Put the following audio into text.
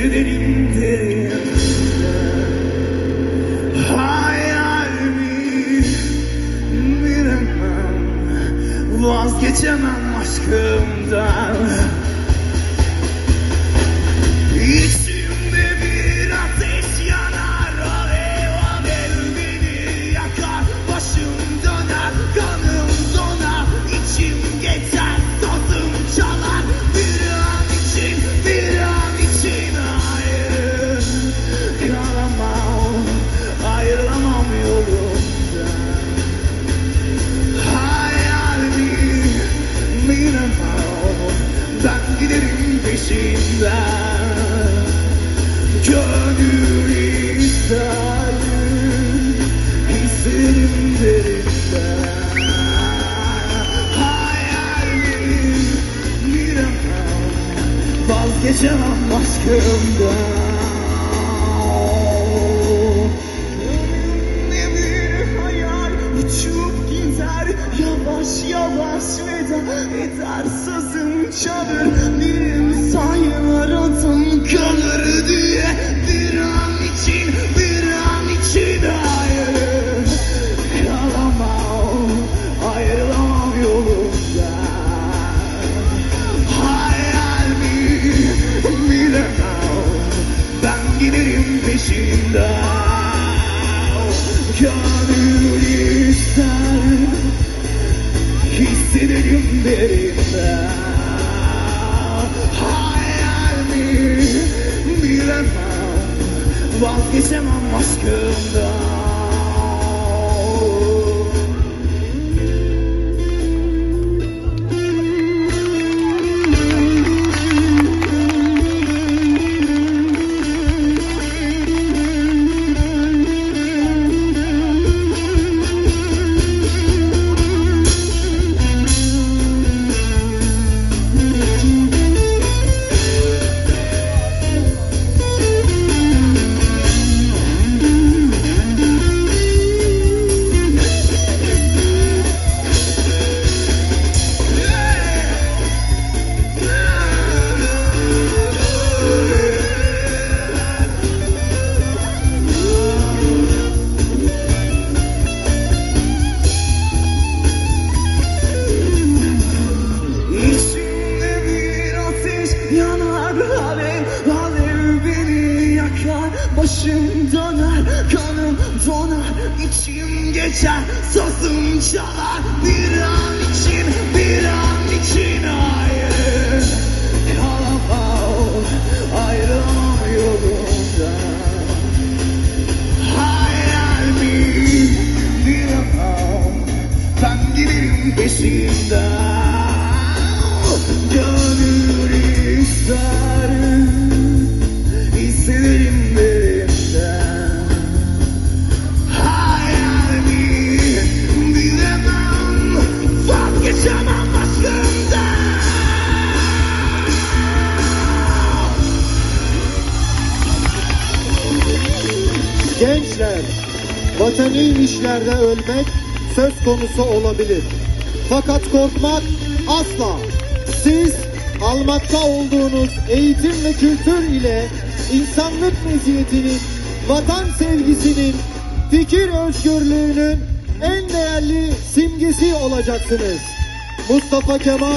hissederim derim Hayal mi bilemem Vazgeçemem aşkımdan. Giderim peşinden Gönül ister Hislerim derinden Hayalimi bilemem Vazgeçemem aşkımdan Veda eder Sazım çalır dilim sayılır adım kalır diye. Bir an için bir an için hayır. Kalamam ayrılamam yolumdan Hayal mi bilemem. Ben giderim peşinden. Gönül Hissederim derinden Hayal mi bilemem. Vazgeçemem aşkımdan içim geçer sazım çalar. Bir an için bir an için hayır Kalamam ayrılamam yolumdan Hayal mi? Bilemem Ben giderim peşinden Gençler, vatani işlerde ölmek söz konusu olabilir. Fakat korkmak asla. Siz almakta olduğunuz eğitim ve kültür ile insanlık meziyetinin, vatan sevgisinin, fikir özgürlüğünün en değerli simgesi olacaksınız. Mustafa Kemal